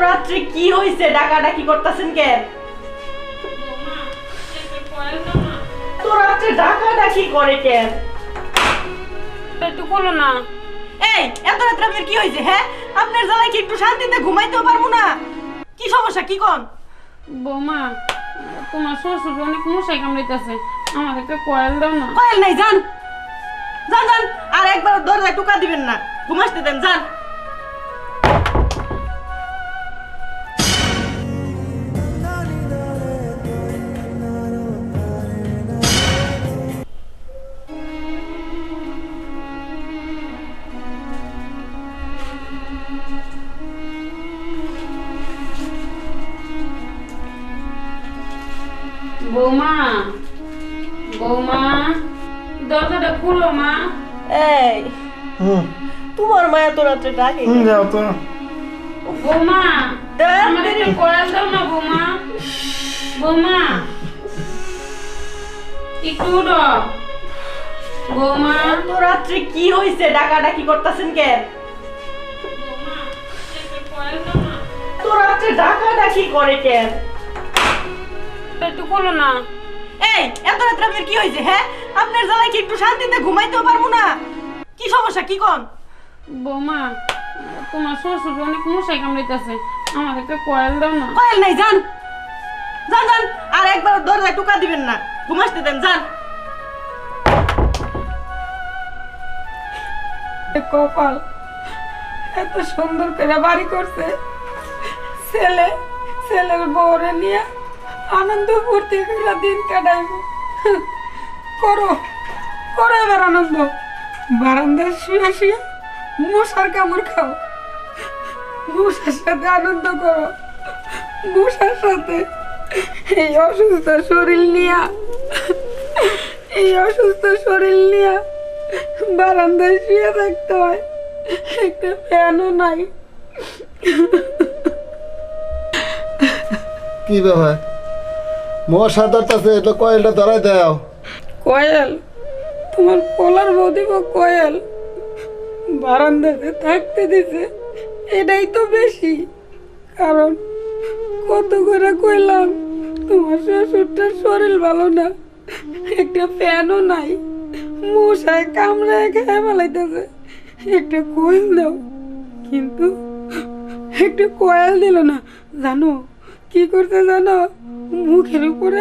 রাত্রে কি হইছে? ডাকাডাকি করতেছেন কেন? তো রাত্রে ডাকাডাকি করে কেন? একটু করো না। এই এত রাত্রে আপনার কি হয়েছে হ্যাঁ? আপনার জ্বালায় কি একটু শান্তিতে ঘুমাইতেও পারব না? কি সমস্যা কি কোন? বৌমা তোমার শ্বশুর অনেক মশাই কামড়াইতেছে। আমার একটা কয়েল দাও না। কয়েল নাই যান। যান যান। আর একবার দরজায় টুকা দিবেন না। ঘুমাসতে দেন যান। বৌমা বৌমা দরজাটা খুলো মা। এই হুম। তোমার মায়া তো রাত্রে ডাকে হুম যাও তো। বৌমা দেন, আমার দাও না বৌমা। বৌমা একটু উঠো। বৌমা। তো রাত্রে কি হইছে? ডাকাডাকি করতেছেন কেন? বৌমা একটা কয়েল দাও না। তো রাত্রে ডাকাডাকি করে কেন? একটু না। এই এত রাত্রে আপনার কি হয়েছে হ্যাঁ? আপনার জ্বালায় কি একটু শান্তিতে ঘুমাইতেও পারব না? কি সমস্যা কি কোন? বৌমা তোমার শ্বশুর অনেক মশাই কামড়াইতেছে। আমার একটা কয়েল দাও না। কয়েল নাই যান। যান যান। আর একবার দরজায় টুকা দিবেন না। ঘুমাসতে দেন যান। কপাল এত সুন্দর করে বাড়ি করছে। ছেলে ছেলের বউরে নিয়ে আনন্দ ফুর্তি করে দিন কাটাইব। করো করো এবার আনন্দ। বারান্দায় শুয়ে শুয়ে মশার কামড় খাও। মশার সাথে আনন্দ করো। মশার সাথে এই অসুস্থ শরীর নিয়া, এই অসুস্থ শরীর নিয়া বারান্দায় শুয়ে থাকতে হয়। একটা ফ্যানও নাই। কি ব্যাপার? মশা ধরতেছে এটা কয়েলটা ধরাই দাও। কয়েল? তোমার পোলার বৌদিব কয়েল। বারান্দাতে থাকতে দিছে, এটাই তো বেশি। কারণ কত করে কইলাম, তোমার শ্বশুরটার শরীর ভালো না, একটা ফ্যানও নাই, মশায় কামড়ায় খেয়ে ফেলাইতেছে। একটা কয়েল দাও, কিন্তু একটা কয়েল দিল না, জানো? কি করতে জানো? মুখের উপরে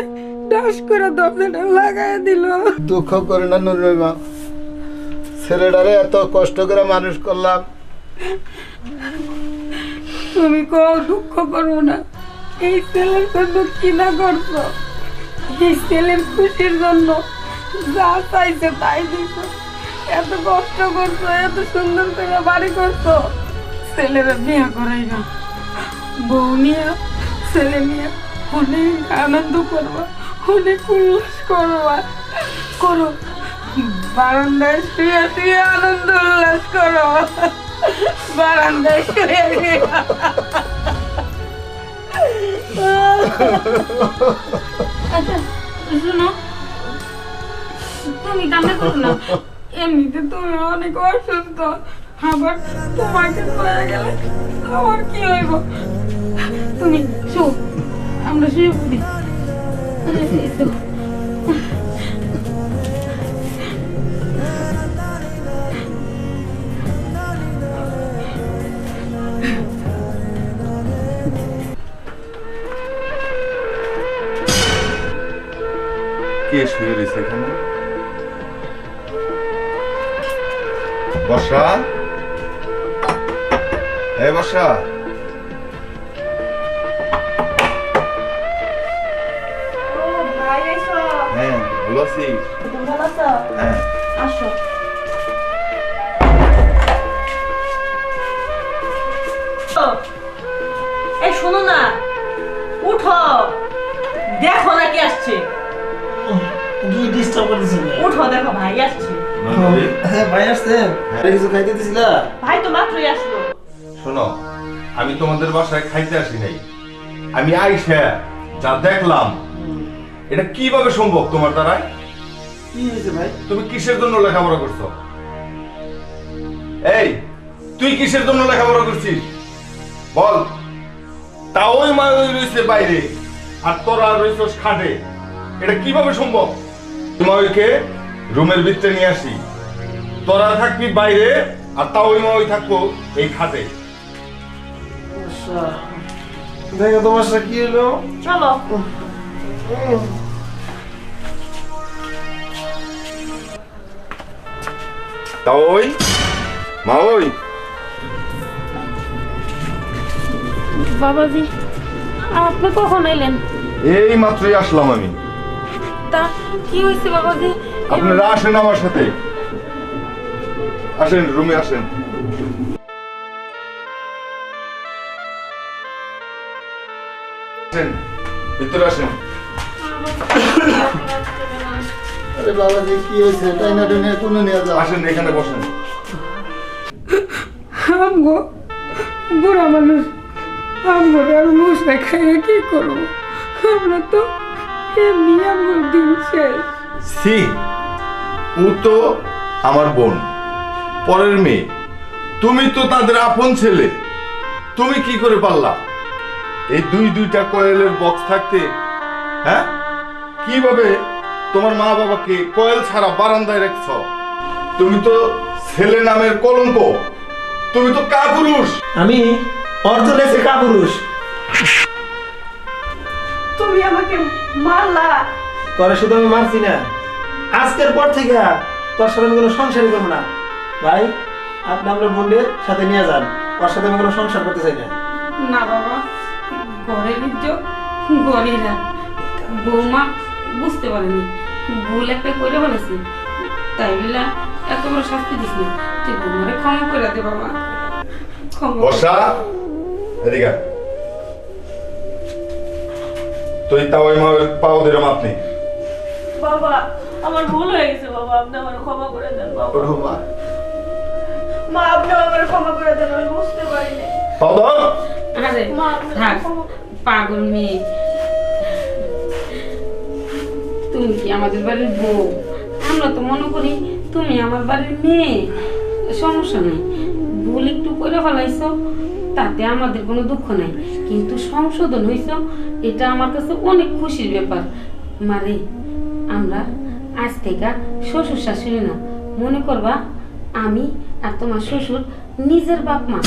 ডাস করে দরজাটা লাগাই দিল। দুঃখ করে না নুরুল মা। ছেলেটারে এত কষ্ট করে মানুষ করলাম। তুমি কেউ দুঃখ করব না। এই ছেলের জন্য কি না করছ এই ছেলের খুশির জন্য যা চাইছে তাই দিছ এত কষ্ট করছ এত সুন্দর করে বাড়ি করছ। ছেলেরা বিয়ে করাই না বউ নিয়ে ছেলে নিয়ে অনেক আনন্দ করবা অনেক উল্লাস করবা। করো বারান্দায় শুয়ে শুয়ে আনন্দ উল্লাস করো। বারান্দায় শুয়ে শুয়ে। আচ্ছা শোনো তুমি কামড়ে করো না। এমনিতে তুমি অনেক অসুস্থ আবার তোমাকে গেলে আমার কি হইব? তুমি শো আমরা শুয়ে পড়ি। বর্ষা? এই বর্ষা। ভালো তুমি ভালো আছো? হ্যাঁ আসো। এই শোনো না উঠো। দেখো না কি আসছে। কি ডিস্টার্ব করতেছে উঠো দেখো ভাই আসছে। হ্যাঁ ভাই আসছেন আরে কিছু খাইতে দিছিলা? ভাই তো মাত্রই আসলো। শোনো আমি তোমাদের বাসায় খাইতে আসি নাই। আমি আইসা যা দেখলাম এটা কীভাবে সম্ভব তোমার দ্বারাই কি হয়েছে ভাই? তুমি কিসের জন্য লেখাপড়া করছ? এই তুই কিসের জন্য লেখাপড়া করছিস? বল। তা ওই মা ওই রয়েছে বাইরে আর তোরা রয়েছে খাটে। এটা কীভাবে সম্ভব? মাওইকে রুমের ভিতরে নিয়ে আসি। তোরা থাকবি বাইরে আর তা ওই মাওই থাকব এই খাটে। আচ্ছা। দেখো তোমার সাথে কি হলো? চলো। তা ওই মা ওই বাবাজি আপনি কখন এলেন? এই মাত্রই আসলাম আমি। তা কি হয়েছে বাবাজি? আপনারা আসেন আমার সাথে। আসেন রুমে আসেন। আসেন ভিতরে আসেন। আরে বাবা যে কি হয়েছে? টাইনা টেনে কোনো নিয়ে যাও। আসেন এখানে বসেন। আমগো বুড়া মানুষ আমগো আর মশলা খাইয়ে কি করব? আমরা তো এমনি আমগোর দিন শেষ। সি ও তো আমার বোন পরের মেয়ে। তুমি তো তাদের আপন ছেলে। তুমি কি করে পারলা? এই দুই দুইটা কয়েলের বক্স থাকতে হ্যাঁ? কীভাবে তোমার মা বাবাকে কয়েল ছাড়া বারান্দায় রাখছ। তুমি তো ছেলে নামের কলঙ্ক। তুমি তো কাপুরুষ। আমি অর্থ লেছে কাপুরুষ। তুমি আমাকে মারলা। তোরা শুধু আমি মারছি না। আজকের পর থেকে তোর সাথে আমি কোনো সংসারই করব না। ভাই আপনি আপনার বোনদের সাথে নিয়ে যান। ওর সাথে আমি কোনো সংসার করতে চাই না। না বাবা ঘরের ইজ্জত ঘরে বৌমা বুঝতে পারেনি। ভুল একটা করে বলেছি তাই বলে এত বড় শাস্তি দিস না। তুই বৌমারে ক্ষমা করে দে বাবা। ক্ষমা এদিকে তুই তা ওই মায়ের পাও দিলে মাপ নেই বাবা আমার ভুল হয়ে গেছে বাবা। আপনি আমার ক্ষমা করে দেন বাবা। মা। মা আপনি আমার ক্ষমা করে দেন আমি বুঝতে পারিনি। আরে মা, থাক। পাগল মেয়ে। তুমি কি আমাদের বাড়ির বউ? আমরা তো মনে করি তুমি আমার বাড়ির মেয়ে। সমস্যা নেই। ভুল একটু করে ফেলাইছো, তাতে আমাদের কোনো দুঃখ নাই। কিন্তু সংশোধন হইছ, এটা আমার কাছে অনেক খুশির ব্যাপার। মারে আমরা আজ থেকে শ্বশুর শাশুড়ি না। মনে করবা, আমি আর তোমার শ্বশুর নিজের বাপ মা।